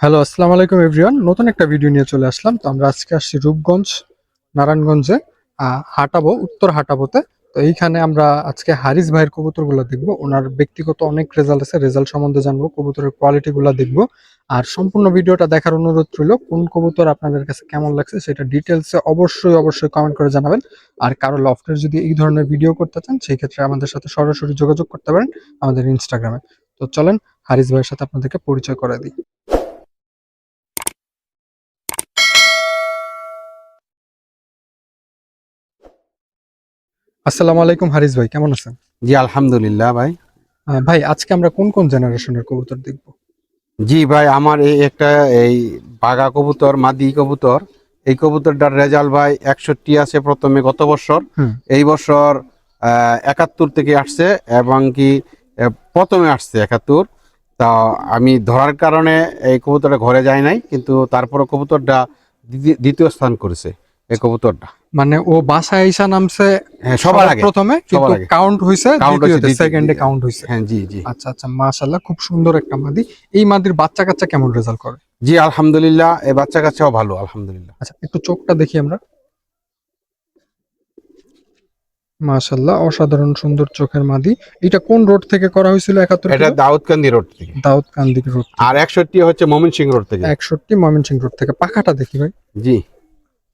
Hello আসসালামু আলাইকুম everyone নতুন একটা ভিডিও নিয়ে চলে আসলাম। তো আমরা আজকে আসছি রূপগঞ্জ, নারায়ণগঞ্জে হাঁটাবো, উত্তর হাঁটাবোতে। তো এইখানে আমরা আজকে হারিস ভাইয়ের কবুতরগুলো দেখব। ওনার ব্যক্তিগত অনেক রেজাল্ট আছে। রেজাল্ট সম্বন্ধে জানব, কবুতরের কোয়ালিটিগুলো দেখব। আর সম্পূর্ণ ভিডিওটা দেখার অনুরোধ রইল, কোন কবুতর আপনাদের কাছে কেমন লাগছে সেটা ডিটেলসে অবশ্যই অবশ্যই কমেন্ট করে জানাবেন। আর কারও লফটের যদি এই ধরনের ভিডিও করতে চান, সেই ক্ষেত্রে আমাদের সাথে সরাসরি যোগাযোগ করতে পারেন আমাদের ইনস্টাগ্রামে তো চলেন, হারিস ভাইয়ের সাথে আপনাদেরকে পরিচয় করে দিই। আসসালামু আলাইকুম হারিস ভাই কেমন আছেন? জি আলহামদুলিল্লাহ ভাই। ভাই আজকে আমরা কোন কোন জেনারেশনের কবুতর দেখব? জি ভাই আমার এই একটা এই বাগা কবুতর মাদি কবুতর। এই কবুতরটার রেজাল্ট ভাই একষট্টি আছে প্রথমে গত বছর। এই বছর একাত্তর থেকে আসছে এবং কি প্রথমে আসছে একাত্তর। তা আমি ধরার কারণে এই কবুতরটা ঘরে যায় নাই কিন্তু তারপরে কবুতরটা দ্বিতীয় স্থান করেছে এই কবুতরটা। মানে ও বাসায় আইসা নামছে হ্যাঁ সবার আগে। প্রথমে কিন্তু কাউন্ট হইছে Count হইছে দ্বিতীয়- সেকেন্ডে কাউন্ট হইছে। হ্যাঁ জি জি। আচ্ছা আচ্ছা মাশাআল্লাহ খুব সুন্দর একটা মাদি। এই মাদির বাচ্চা কাচ্চা কেমন রেজাল্ট করে? জি আলহামদুলিল্লাহ এই বাচ্চা কাচ্চাও ভালো আলহামদুলিল্লাহ। আচ্ছা একটু চোখটা দেখি আমরা। মাশাআল্লাহ অসাধারণ সুন্দর চোখের মাদি। এটা কোন রোড থেকে করা হয়েছিল একাত্তর এটা দাউদকান্দি রোড থেকে। দাউদ কান্দি রোড আর একষট্টি হচ্ছে মমিন সিং রোড থেকে। একষট্টি ময়মনসিংহ রোড থেকে। পাখাটা দেখি ভাই। জি।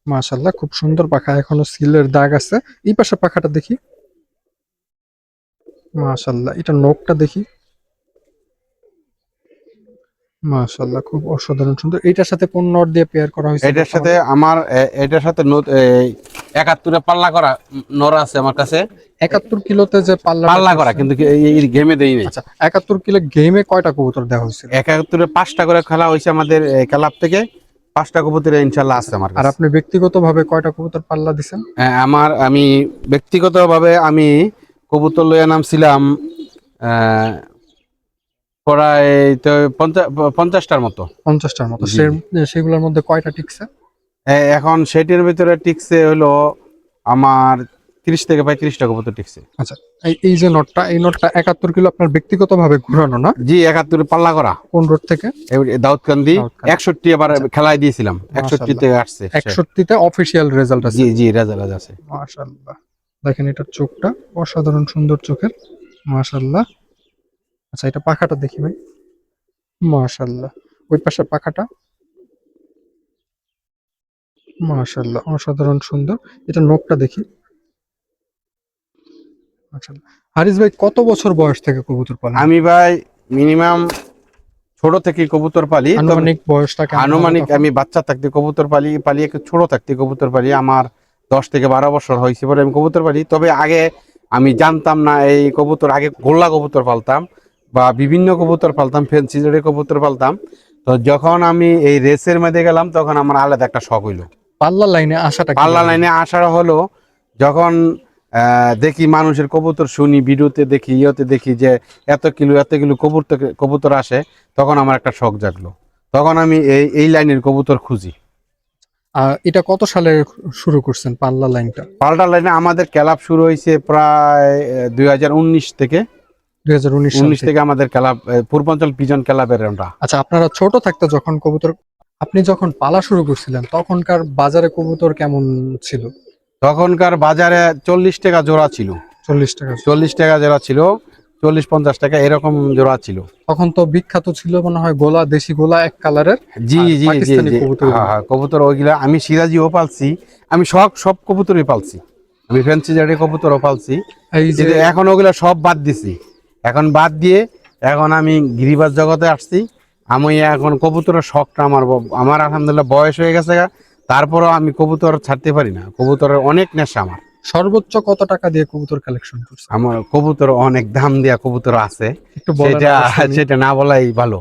মাশাআল্লাহ খুব সুন্দর পাখা। এখনও সিলের দাগ আছে। এই পাশে পাখাটা দেখি। মাশাআল্লাহ এটা নখটা দেখি। মাশাআল্লাহ খুব অসাধারণ সুন্দর। এটার সাথে কোন নট দিয়ে পেয়ার করা হয়েছে? এটার সাথে আমার এটার সাথে একাত্তরে পাল্লা করা নরা আছে আমার কাছে। একাত্তর কিলোতে যে পাল্লা পাল্লা করা কিন্তু এই- গেমে দেই নাই। আচ্ছা একাত্তর কিলো গেমে কয়টা কবুতর দেওয়া হয়েছিল? একাত্তরে পাঁচটা করে খেলা হয়েছে আমাদের ক্লাব থেকে। পাঁচটা কবুতর ইনশাল্লাহ আছে আমার আর আপনি ব্যক্তিগত ভাবে কয়টা কবুতর পাল্লা দিছেন? হ্যাঁ, আমার আমি ব্যক্তিগতভাবে আমি কবুতর লইয়া নামছিলাম প্রায় তো পঞ্চা- পঞ্চাশটার মতো। পঞ্চাশটার মতো। সেগুলোর মধ্যে কয়টা টিকছে? এখন সেটির ভিতরে টিকছে হলো আমার তিরিশ থেকে পঁয়ত্রিশটা কবুতর টিকছে। এই এই যে নটটা এই নটটা একাত্তর কিলো আপনার ব্যক্তিগত ভাবে ঘুরানো না? জি একাত্তরে পাল্লা করা। কোন রোড থেকে? এই দাউদকান্দি দাউদকান্দি। একষট্টি আবার খেলায় দিয়েছিলাম একষট্টি থেকে আসছে। সে। একষট্টিতে অফিসিয়াল রেজাল্ট আছে। জি জি রেজাল্ট আছে। মাশাল্লাহ দেখেন এটার চোখটা অসাধারণ সুন্দর চোখের। মাশাল্লাহ আচ্ছা এটা পাখাটা দেখি ভাই। মাশাল্লাহ ওই পাশে পাখাটা। মাশাল্লাহ অসাধারণ সুন্দর। এটা নখটা দেখি। হারিস ভাই কত বছর বয়স থেকে কবুতর পালেন? আমি ভাই মিনিমাম ছোট থেকে কবুতর পালি আনুমানিক বয়সটা আনুমানিক আমি বাচ্চা থাকতে কবুতর পালি পালি একটু ছোট থাকতে কবুতর পালি আমার দশ থেকে বারো বছর হয়েছে পরে আমি কবুতর পালি। তবে আগে আমি জানতাম না এই কবুতর আগে গোল্লা কবুতর পালতাম বা বিভিন্ন কবুতর পালতাম ফেন্সি জোড়ে কবুতর পালতাম। তো যখন আমি এই রেসের মধ্যে গেলাম তখন আমার আলাদা একটা শখ হইল। পাল্লা লাইনে আসাটা পাল্লা লাইনে আসার হলো যখন দেখি মানুষের কবুতর শুনি ভিডিওতে দেখি ইয়েতে দেখি যে এত কিলো এত কিলো কবুতর কবুতর আসে তখন আমার একটা শখ জাগলো। তখন আমি এই এই লাইনের কবুতর খুঁজি। এটা কত সালে শুরু করছেন পাল্লা লাইনটা? পাল্টা লাইনে আমাদের ক্লাব শুরু হয়েছে প্রায় দুই হাজার উনিশ থেকে। দুই হাজার উনিশ উনিশ থেকে। আমাদের ক্লাব পূর্বাঞ্চল পিজন ক্লাবের আমরা। আচ্ছা আপনারা ছোট থাকতে যখন কবুতর আপনি যখন পালা শুরু করছিলেন তখনকার বাজারে কবুতর কেমন ছিল? তখনকার বাজারে চল্লিশ টাকা জোড়া ছিল। চল্লিশ টাকা। চল্লিশ টাকা জোড়া ছিল চল্লিশ পঞ্চাশ টাকা এরকম জোড়া ছিল। তখন তো বিখ্যাত ছিল মনে হয় গোলা দেশি গোলা এক কালারের। জি জি জি কবুতর। হ্যাঁ হ্যাঁ কবুতর ওইগুলা আমি সিরাজিও পালছি। আমি সব সব কবুতরই পালছি। আমি ফ্যান্সি জারি কবুতরও পালছি। এখন ওগুলা সব বাদ দিছি। এখন বাদ দিয়ে এখন আমি গিরিবাজ জগতে আসছি। আমি এখন কবুতরের শখটা আমার আমার আলহামদুলিল্লাহ বয়স হয়ে গেছে তারপরও আমি কবুতর ছাড়তে পারি না। কবুতরের অনেক নেশা আমার। সর্বোচ্চ কত টাকা দিয়ে কবুতর কালেকশন করছে? আমার কবুতর অনেক দাম দেওয়া কবুতর আছে। সেটা সেটা না বলাই ভালো।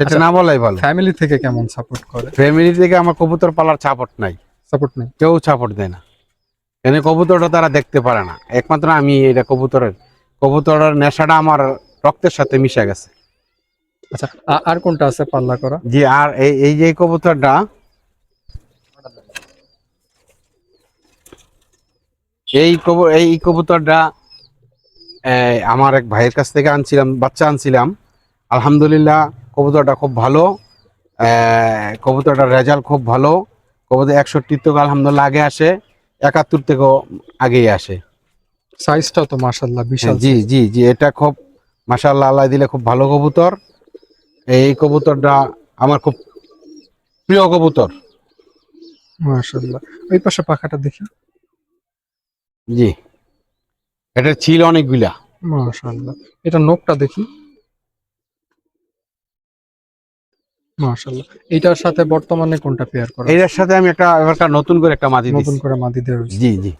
সেটা আচ্ছা। না বলাই ভালো। ফ্যামিলি থেকে কেমন সাপোর্ট করে? ফ্যামিলি থেকে আমার কবুতর পালার চাপট নাই। সাপোর্ট নেই? কেউ সাপোর্ট দেয় না। কেন কবুতরটা তারা দেখতে পারে না। একমাত্র আমি এটা কবুতরের কবুতরের নেশাটা আমার রক্তের সাথে মিশে গেছে। আচ্ছা আর কোনটা আছে পাল্লা করা? জি আর এই এই যে কবুতরটা এই কবু এই কবুতরটা আমার এক ভাইয়ের কাছ থেকে আনছিলাম বাচ্চা আনছিলাম। আলহামদুলিল্লাহ কবুতরটা খুব ভালো। কবুতরটার রেজাল্ট খুব ভালো। কবুতর একষট্টি থেকে আলহামদুলিল্লাহ আগে আসে একাত্তর থেকেও আগেই আসে। সাইজটাও তো মাশাল্লাহ বিশাল জি জি জি এটা খুব মাসাল্লাহ আল্লাহ দিলে খুব ভালো কবুতর। এই কবুতরটা আমার খুব প্রিয় কবুতর। মাশাল্লাহ ওই পাশে পাখাটা দেখি। জি। এটা ছিল অনেকগুলা। মাশাল্লাহ এটা নোকটা দেখি। মাশাল্লাহ এটার সাথে বর্তমানে কোনটা পেয়ার করা এটার সাথে আমি একটা এবারকার নতুন করে একটা মাদি নতুন করে মাদি দেওয়া হয়েছে। জি জি।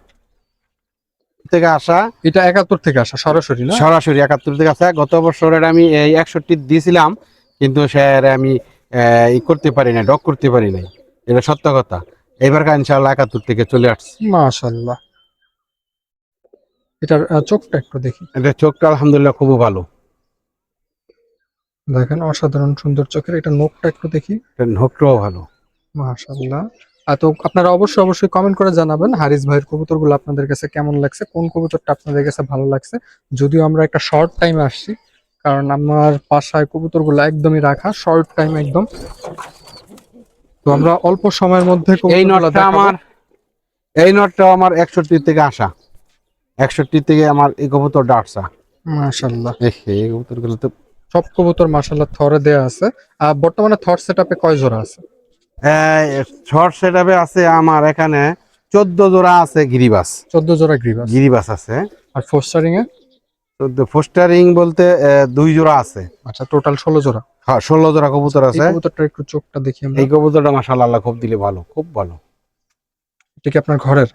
থেকে আসা। এটা একাত্তর থেকে আসা সরাসরি না? সরাসরি একাত্তর থেকে আসা। গত বছরের আমি এই একষট্টি দিয়েছিলাম কিন্তু সে আর আমি ই করতে পারি না ডক করতে পারি নাই। এটা সত্য কথা। এবারকার ইনশাআল্লাহ একাত্তর থেকে চলে আসছে। মাশাল্লাহ এটার চোখটা একটু দেখি। এটা চোখটা আলহামদুলিল্লাহ খুব ভালো। দেখেন অসাধারণ সুন্দর চোখের এটা নোকটা একটু দেখি। এটা নোকটাও ভালো। মাশাল্লাহ তো আপনারা অবশ্যই অবশ্যই কমেন্ট করে জানাবেন হারিস ভাইয়ের কবুতরগুলো আপনাদের কাছে কেমন লাগছে কোন কবুতরটা আপনাদের কাছে ভালো লাগছে। যদিও আমরা একটা শর্ট টাইমে আসছি কারণ আমার বাসায় কবুতরগুলো একদমই রাখা শর্ট টাইম একদম। তো আমরা অল্প সময়ের মধ্যে এই নটটা আমার এই নটটাও আমার একষট্টি থেকে আসা। একষট্টি থেকে আমার এই কবুতরটা আসা মাশাল্লাহ দেখে এই কবুতরগুলো তো সব কবুতর মাশাল্লাহ থরে দেয়া আছে। আর বর্তমানে থর সেটআপে কয় জোড়া আছে? শর্ট সেটআপে আছে আমার এখানে চোদ্দ জোড়া আছে গিরিবাস। চোদ্দ জোড়া গ্রিবাস। গিরিবাস আছে। আর ফোস্টারিং এ? ফোস্টারিং বলতে দুই জোড়া আছে। আচ্ছা টোটাল ষোলো জোড়া। হ্যাঁ ষোলো জোড়া কবুতর আছে। কবুতরটা একটু চোখটা দেখি এই কবুতরটা মাসাল্লাহ খুব দিলে ভালো খুব ভালো। এটা কি আপনার ঘরের?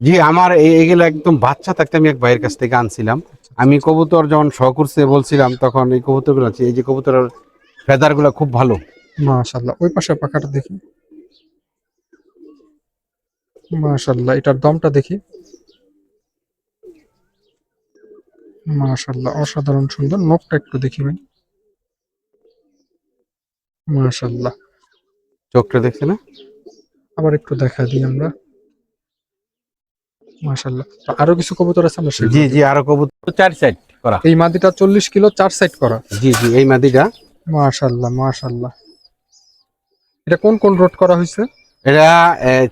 জি আমার এই- এগুলো একদম বাচ্চা থাকতে আমি এক ভাইয়ের কাছ থেকে আনছিলাম। আমি কবুতর যখন শখ করছে বলছিলাম তখন এই কবুতরগুলো আছে এই যে কবুতরের ফেদারগুলো খুব ভালো। মাশাল্লাহ ওই পাশে পাখাটা দেখি। মাশাল্লাহ এটার দমটা দেখি। মাশাল্লাহ অসাধারণ সুন্দর নখটা একটু দেখি ভাই। মাশাল্লাহ চোখটা দেখছে না? আবার একটু দেখা দিই আমরা। মাশাল্লাহ তো আরও কিছু কবুতর আছে আমরা জি জি আরও কবুতর। চার সাইড করা। এই মাদিটা চল্লিশ কিলো চার সাইড করা। জি জি এই মাদিটা। মাশাল্লাহ মাশাল্লাহ এটা কোন কোন রোড করা হয়েছে? এটা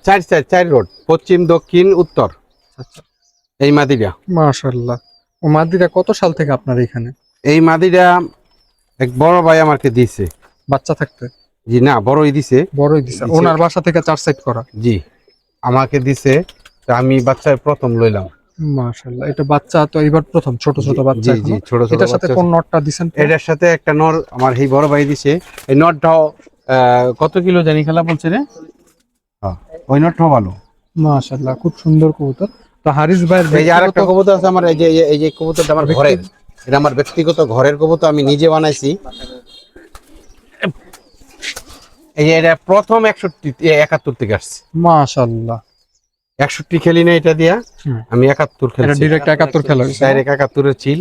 চার সাইড চার রোড পশ্চিম দক্ষিণ উত্তর। আচ্ছা। এই মাদিটা। মাশাল্লাহ ও মাদিটা কত সাল থেকে আপনার এখানে? এই মাদিটা এক বড় ভাই আমাকে দিয়েছে। বাচ্চা থাকতে? জি না বড়ই দিছে। বড়ই দিছে। ওনার বাসা থেকে চার সাইড করা। জি আমাকে দিছে। আমি বাচ্চায় প্রথম লইলাম। মাশাল্লাহ এটা বাচ্চা তো এবার প্রথম ছোট ছোট বাচ্চা জি জি ছোট ছোট এটার সাথে কোন নটটা দিছেন এটার সাথে একটা নর আমার এই বড় ভাই দিছে। এই নটটাও কত কিলো জানি খেলা বলছে রে? হ্যাঁ, ওই নটটাও ভালো। মাশাল্লাহ খুব সুন্দর কবুতর। তো হারিস ভাইয়ের এই যে আরেকটা ব্যক্তিগত- কবুতর আছে আমার এই যে এই যে- কবুতরটা আমার ঘরের। এটা আমার ব্যক্তিগত ঘরের কবুতর আমি নিজে বানাইছি। এই যে এটা প্রথম একষট্টি একাত্তর থেকে আসছে। মাশাল্লাহ একষট্টি খেলি না এটা দিয়া আমি একাত্তর খেলছি। ডিরেক্ট একাত্তর খেলা ডাইরেক্ট একাত্তরের চিল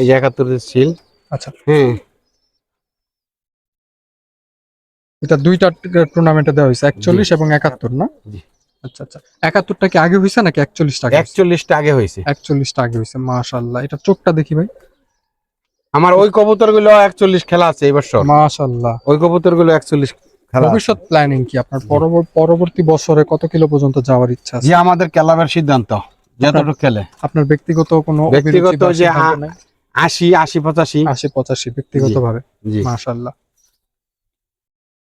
এই যে একাত্তরের চিল আচ্ছা। হ্যাঁ। এটা দুইটা টুর্নামেন্টে দেওয়া হয়েছে একচল্লিশ এবং একাত্তর না। আচ্ছা আচ্ছা। একাত্তরটা কি আগে হয়েছে নাকি একচল্লিশটা একচল্লিশটা আগে হয়েছে। একচল্লিশটা আগে হয়েছে মাশাল্লাহ এটা চোখটা দেখি ভাই। আমার ওই কবুতরগুলো একচল্লিশ খেলা আছে এই বছর। মাশাল্লাহ ওই কবুতরগুলো একচল্লিশ খেলা। ভবিষ্যৎ প্ল্যানিং কি আপনার? পরবর- পরবর্তী বছরে কত কিলো পর্যন্ত যাওয়ার ইচ্ছা আছে? যে আমাদের ক্লাবের সিদ্ধান্ত যতটুকু খেলে। আপনার ব্যক্তিগত কোনো ব্যক্তিগত যে? আশি আশি পঁচাশি। আশি পঁচাশি ব্যক্তিগত ভাবে মাশাল্লাহ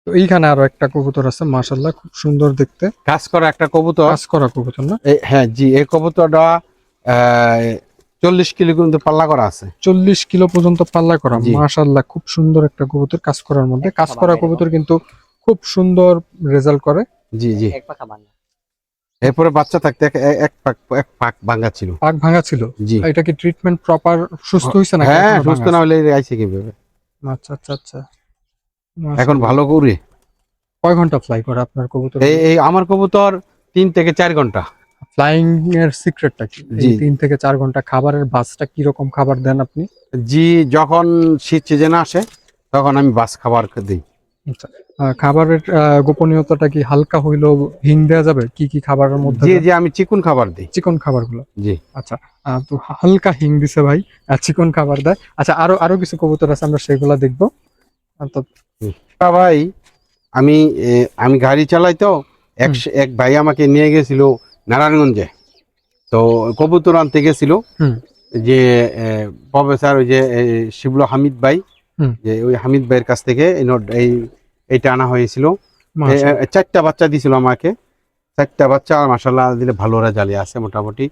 তো এইখানে আরও একটা কবুতর আছে মাশাল্লাহ খুব সুন্দর দেখতে। কাজ করা একটা কবুতর। কাজ করা কবুতর না? হ্যাঁ জি এই কবুতরটা চল্লিশ কিলো পর্যন্ত পাল্লা করা আছে। চল্লিশ কিলো পর্যন্ত পাল্লা করা। মাশাল্লাহ খুব সুন্দর একটা কবুতর কাজ করার মধ্যে। কাজ করা কবুতর কিন্তু খুব সুন্দর রেজাল্ট করে। জি জি। এক পাখা ভাঙা এরপরে বাচ্চা থাকতে এক- পাক এক পাক ভাঙা ছিল। পাক ভাঙা ছিল। জি। এটা কি ট্রিটমেন্ট প্রপার সুস্থ হয়েছে না হ্যাঁ সুস্থ না হলে এই আইছে কীভাবে? আচ্ছা আচ্ছা আচ্ছা। এখন ভালো করে। কয় ঘণ্টা ফ্লাই করে আপনার কবুতর? এই এই আমার কবুতর তিন থেকে চার ঘণ্টা। ফ্লাইং এর সিক্রেটটা কি? জি। তিন থেকে চার ঘণ্টা খাবারের বাসটা কি রকম খাবার দেন আপনি? জি যখন শীত সিজন আসে তখন আমি বাস খাবার দিই। খাবারের আহ, গোপনীয়তাটা কি হালকা হইলেও হিং দেওয়া যাবে? কি কি খাবারের মধ্যে জি জি আমি চিকুন খাবার দিই। চিকন খাবারগুলো? জি। আচ্ছা। তো হালকা হিং দিছে ভাই চিকন খাবার দেয়। আচ্ছা আরও আরও কিছু কবুতর আছে আমরা সেগুলা দেখব। ভাই আমি আমি গাড়ি চালাই তো এক এক ভাই আমাকে নিয়ে গেছিল নারায়ণগঞ্জে। তো কবুতর আনতে গেছিল। যে প্রফেসর ওই যে শিবুল হামিদ ভাই। যে ওই হামিদ ভাইয়ের কাছ থেকে এই এইটা আনা হয়েছিল। চারটা বাচ্চা দিছিল আমাকে। চারটা বাচ্চা আর মাসাল্লাহ দিলে ভালো রেজাল্ট আছে মোটামুটি।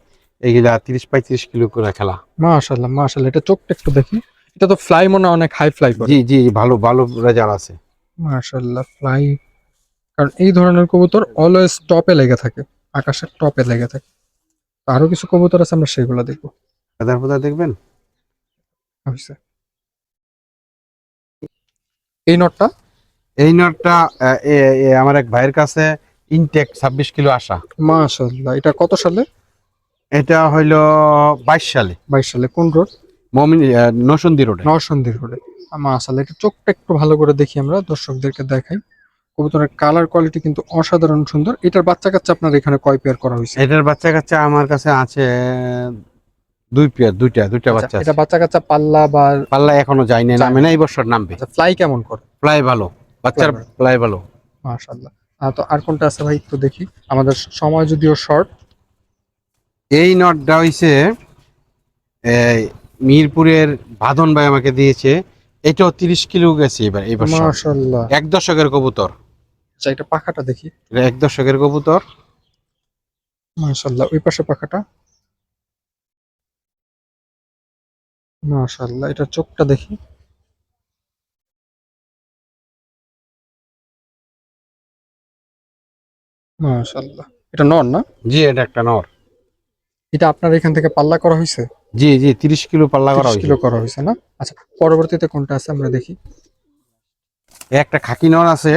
এইগুলা তিরিশ পঁয়ত্রিশ কিলো করে খেলা। মাশাআল্লাহ মাশাআল্লাহ এটা চোখটা একটু দেখি এটা তো ফ্লাই মনে অনেক হাই ফ্লাই জি জি ভালো ভালো রেজাল্ট আছে। মাশাআল্লাহ ফ্লাই কারণ এই ধরনের কবুতর অলওয়েজ টপে লেগে থাকে আকাশের টপে লেগে থাকে। আরও কিছু কবুতর আছে আমরা সেগুলো দেখব। ফেদার ফেদার দেখবেন? এই নটটা? এই নটটা আমার এক ভাইয়ের কাছে ইনটেক ছাব্বিশ কিলো আসা মাশাআল্লাহ এটা কত সালে? এটা হইল বাইশ সালে। বাইশ সালে কোন রোড? মমিন নসন্দি রোডে। নরসন্দী রোডে। মাশাআল্লাহ এটা চোখটা একটু ভালো করে দেখি আমরা দর্শকদেরকে দেখাই। কবুতরের কালার কোয়ালিটি কিন্তু অসাধারণ সুন্দর। এটার বাচ্চা কাচ্চা আপনার এখানে কয় পেয়ার করা হয়েছে? এটার বাচ্চা কাচ্চা আমার কাছে আছে দুই পেয়ার দুইটা দুইটা আচ্ছা, বাচ্চা এটা বাচ্চা কাচ্চা পাল্লা বা পাল্লা এখনও যায়নি নামে না এই বছর নামবে। ফ্লাই কেমন করে? প্লাই ভালো। বাচ্চার প্লাই ভালো। মাশাআল্লাহ। তো আর কোনটা আছে ভাই? একটু দেখি। আমাদের সময় যদিও শর্ট এই নটটা হইছে এই মিরপুরের বাঁধন ভাই আমাকে দিয়েছে। এটাও তিরিশ কিলো গেছে এবার এই বছর। মাশাআল্লাহ। এক দশকের কবুতর। আচ্ছা এটা পাখাটা দেখি। এটা এক দশকের কবুতর। মাশাআল্লাহ ওই পাশে পাখাটা। মাশাআল্লাহ এটা চোখটা দেখি। মাশাআল্লাহ। এটা নর না? জি এটা একটা নর। এটা আপনার এখান থেকে পাল্লা করা হয়েছে? জি জি তিরিশ কিলো পাল্লা করা 30 হয়েছে। কিলো করা হয়েছে না? আচ্ছা পরবর্তীতে কোনটা আছে আমরা দেখি। এই একটা খাকি নর আছে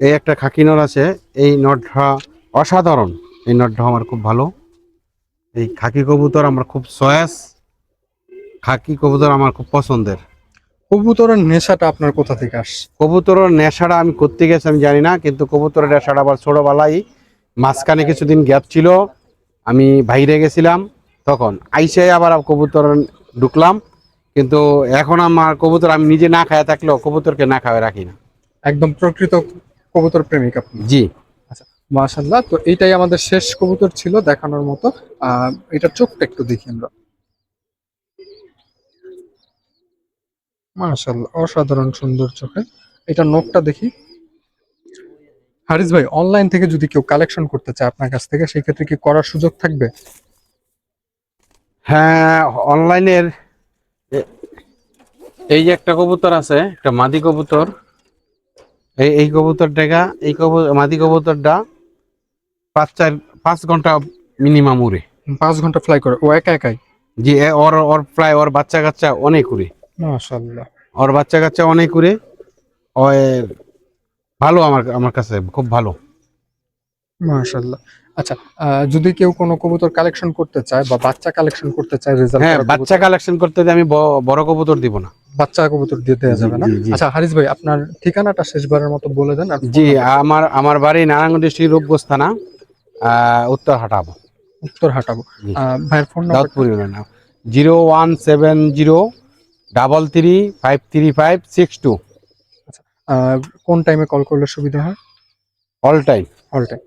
এই একটা খাকি নর আছে এই নটটা অসাধারণ। এই নটটা আমার খুব ভালো। এই খাকি কবুতর আমার খুব চয়েস। খাকি কবুতর আমার খুব পছন্দের। কবুতরের নেশাটা আপনার কোথা থেকে আসছে? কবুতরের নেশাটা আমি করতে গেছি আমি জানি না কিন্তু কবুতরের নেশাটা আবার ছোটবেলায় মাঝখানে কিছুদিন গ্যাপ ছিল আমি বাইরে গেছিলাম তখন আইসে আবার কবুতর ঢুকলাম কিন্তু এখন আমার কবুতর আমি নিজে না খায় থাকলেও কবুতরকে না খাওয়া রাখি না। একদম প্রকৃত কবুতর প্রেমিক আপনি। জি। আচ্ছা মাশাল্লাহ তো এইটাই আমাদের শেষ কবুতর ছিল দেখানোর মতো। এটা চোখটা একটু দেখি আমরা। মাশাল্লাহ অসাধারণ সুন্দর চোখে। এটা নখটা দেখি। হারিস ভাই অনলাইন থেকে যদি কেউ কালেকশন করতে চায় আপনার কাছ থেকে সেই ক্ষেত্রে কি করার সুযোগ থাকবে? হ্যাঁ অনলাইনের এই যে একটা কবুতর আছে একটা মাদি কবুতর। এই এই কবুতরটা এই কবুতর মাদি কবুতরটা পাঁচ চার পাঁচ ঘণ্টা মিনিমাম উড়ে। পাঁচ ঘণ্টা ফ্লাই করে। ও একা একাই? যে ওর ওর প্রায় ওর বাচ্চা কাচ্চা অনেক উড়ে। ওর বাচ্চা কাচ্চা অনেক উড়ে। ও ভালো আমার আমার কাছে খুব ভালো। মাশাল্লাহ আচ্ছা যদি কেউ কোনো কবুতর কালেকশন করতে চায় বা বাচ্চা কালেকশন করতে চায় রেজাল্ট হ্যাঁ বাচ্চা কালেকশন করতে আমি বড় কবুতর দিব না। বাচ্চা কবুতর দিয়ে দেওয়া যাবে না। আচ্ছা হারিস ভাই আপনার ঠিকানাটা শেষবারের মতো বলে দেন জি আমার আমার বাড়ি নারায়ণগঞ্জ ডিস্ট্রিক্ট রূপগঞ্জ থানা আহ, উত্তর হাটাবো। উত্তর হাঁটাবো। ভাইয়ের phone number zero one seven zero double three five three five six two কোন টাইমে কল করলে সুবিধা হয়? All time all time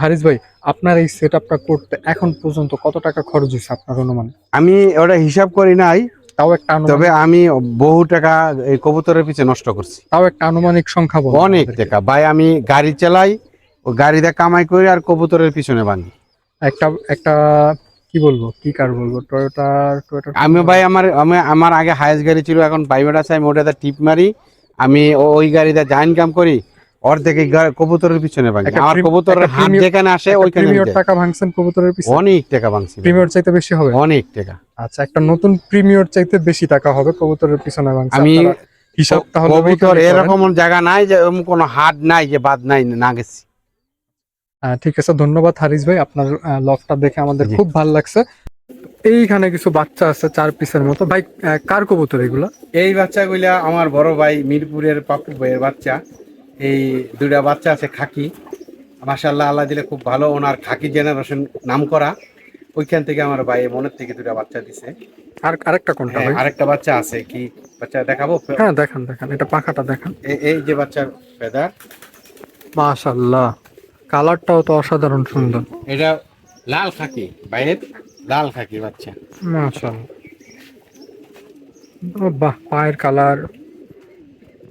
Haris ভাই আপনার এই সেট আপটা করতে এখন পর্যন্ত কত টাকা খরচ হয়েছে আপনার অনুমান? আমি ওটা হিসাব করি নাই তাও একটা তবে আমি বহু টাকা এই কবুতরের পিছে নষ্ট করছি। তাও একটা আনুমানিক সংখ্যা অনেক টাকা। ভাই আমি গাড়ি চালাই ও গাড়িতে কামাই করি আর কবুতরের পিছনে বাঁধি। একটা একটা কি বলব? কি কার বলব? টয়োটা টয়োটা আমি ভাই আমার আমি আমার আগে হায়েস্ট গাড়ি ছিল এখন প্রাইভেট আছে আমি ওটাতে টিপ মারি আমি ওই গাড়িতে যা ইনকাম করি অর্ধেক কবুতরের পিছনে বাঁধি আমার কবুতরের হাত যেখানে আসে ওইখানে টাকা ভাঙছেন কবুতরের পিছনে? অনেক টাকা ভাঙছি। প্রিমিয়র চাইতে বেশি হবে? অনেক টাকা। আচ্ছা একটা নতুন প্রিমিয়র চাইতে বেশি টাকা হবে কবুতরের পিছনে ভাঙছে। আমি হিসাব তাহলে কবুতর এরকম জায়গা নাই যে কোনো হাট নাই যে বাদ নাই না গেছি। ঠিক আছে ধন্যবাদ হারিস ভাই আপনার লফটা দেখে আমাদের খুব ভালো লাগছে। এইখানে কিছু বাচ্চা আছে চার পিসের মতো। ভাই আহ, কার কবুতর এগুলো? এই বাচ্চাগুলা আমার বড় ভাই মিরপুরের পাপ্পু ভাইয়ের বাচ্চা। এই দুইটা বাচ্চা আছে খাকি। মাশাল্লাহ আল্লাহ দিলে খুব ভালো। ওনার খাকি জেনারেশন নাম করা ওইখান থেকে আমার ভাই মনের থেকে দুটা বাচ্চা দিছে। আর আরেকটা কোনটা হ্যাঁ, ভাই? আরেকটা বাচ্চা আছে। কি বাচ্চা দেখাবো? হ্যাঁ দেখান দেখান। এটা পাখাটা দেখান। এ- এই যে বাচ্চার ফেদার মাশাল্লাহ কালারটাও তো অসাধারণ সুন্দর। এটা লাল খাকি বাইরের লাল খাকি বাচ্চা। মাশাল্লাহ ও বাহ পায়ের কালার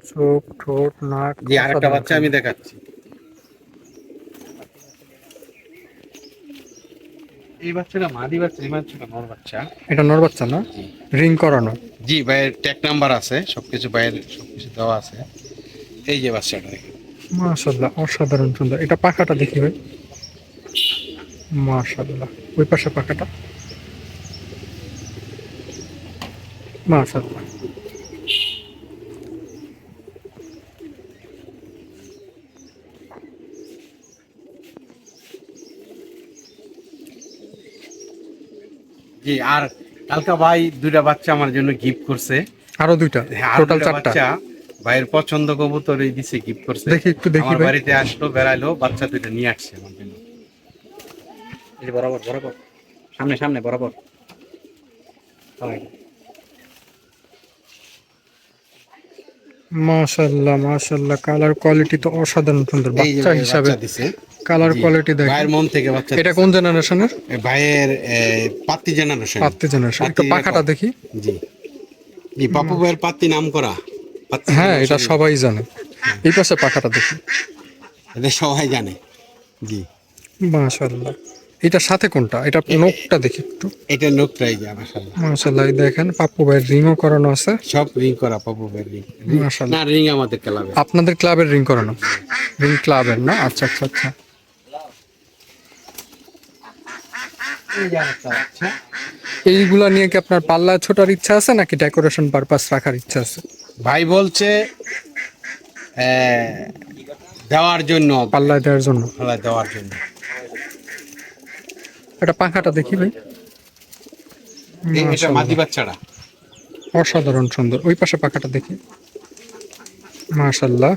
চোখ ঠোঁট নাক জি আরেকটা বাচ্চা আমি দেখাচ্ছি। এই বাচ্চাটা মাদি বাচ্চা এই বাচ্চাটা নর বাচ্চা। এটা নর বাচ্চা না? রিং করানো। জি ভাইয়ের ট্যাগ নাম্বার আছে সবকিছু ভাইয়ের সবকিছু দেওয়া আছে। এই যে বাচ্চাটা দেখেন। মাশাল্লাহ অসাধারণ সুন্দর। এটা পাখাটা দেখি ভাই। মাশাল্লাহ ওই পাশে পাখাটা। মাশাল্লাহ জি আর কালকা ভাই দুইটা বাচ্চা আমার জন্য গিফট করছে। আরও দুইটা? হ্যাঁ, টোটাল চারটা? বাচ্চা। ভাইয়ের পছন্দ কবুতর এই দিছে গিফট করছে। দেখি একটু দেখি আমার বাড়িতে আসলো বেড়াইলো বাচ্চা দুইটা নিয়ে আসছে আমার জন্য। এই বরাবর বরাবর। সামনে সামনে বরাবর। মাশাল্লাহ মাশাল্লাহ। কালার কোয়ালিটি তো অসাধারণ সুন্দর। বাচ্চা হিসাবে দিছে। কালার কোয়ালিটি দেখেন। ভাইয়ের মন থেকে বাচ্চা এটা কোন জেনারেশনের ভাইয়ের এ, পাত্তি জেনারেশন পাত্তি জেনারেশন একটু পাখাটা দেখি। জি। জি পাপু ভাইয়ের পাত্তি নাম করা হ্যাঁ এটা সবাই জানে। এই পাশে পাখাটা দেখি এটা সবাই জানে। জি। মাশাল্লাহ এটা সাথে কোনটা? এটা নোকটা দেখি একটু। এটা নোকটা এই যে মাশাআল্লাহ। মাশাআল্লাহ দেখেন পাপ্পু ভাইয়ের রিংও করানো আছে। সব রিং করা পাপ্পু ভাইয়ের রিং। মাশাআল্লাহ। না রিং আমাদের ক্লাবে আপনাদের ক্লাবের রিং করানো। রিং ক্লাবের না? আচ্ছা আচ্ছা আচ্ছা। এইগুলা নিয়ে কি আপনার পাল্লা ছোটার ইচ্ছা আছে নাকি ডেকোরেশন পারপাস রাখার ইচ্ছা আছে? ভাই বলছে দেওয়ার জন্য। পাল্লায় দেওয়ার জন্য। পাল্লা দেওয়ার জন্য। এটা পাখাটা দেখি ভাই। এটা মাদি বাচ্চাটা অসাধারণ সুন্দর। ওই পাশে পাখাটা দেখি। মাশাল্লাহ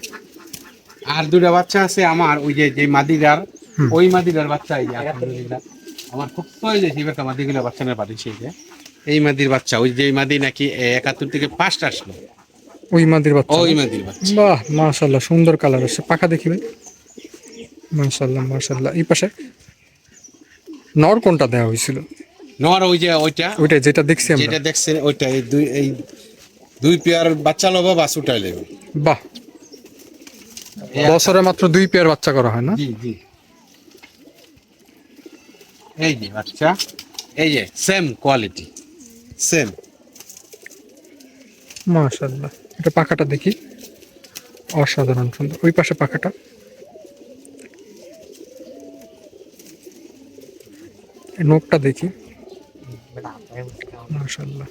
আর দুটা বাচ্চা আছে আমার ওই যে যে মাদিরার। ওই মাদিরার বাচ্চা এই আলহামদুলিল্লাহ। আমার খুব প্রয়োজন এবার তো মাদিগুলো বাচ্চা না পারি সেই যে এই মাদির বাচ্চা ওই যে মাদি নাকি একাত্তর থেকে ফার্স্ট আসলো। ওই মাদির বাচ্চা? ওই মাদির বাচ্চা। বাহ মাশাল্লাহ সুন্দর কালার আছে পাখা দেখি ভাই। মাশাল্লাহ মাশাল্লাহ এই পাশে নর কোনটা দেওয়া হয়েছিল? নর ওই যে ওইটা। ওইটা যেটা দেখছি আমরা। যেটা দেখছেন ওইটা এই দুই এই দুই পেয়ার বাচ্চা লবা বাস উঠাই লেবে বাহ। বছরে মাত্র দুই পেয়ার বাচ্চা করা হয় না? জি জি। এই যে বাচ্চা, এই যে সেম কোয়ালিটি সেম মাশাল্লাহ এটা পাখাটা দেখি। অসাধারণ সুন্দর, ওই পাশে পাখাটা। নোটটা দেখি। মাশাল্লাহ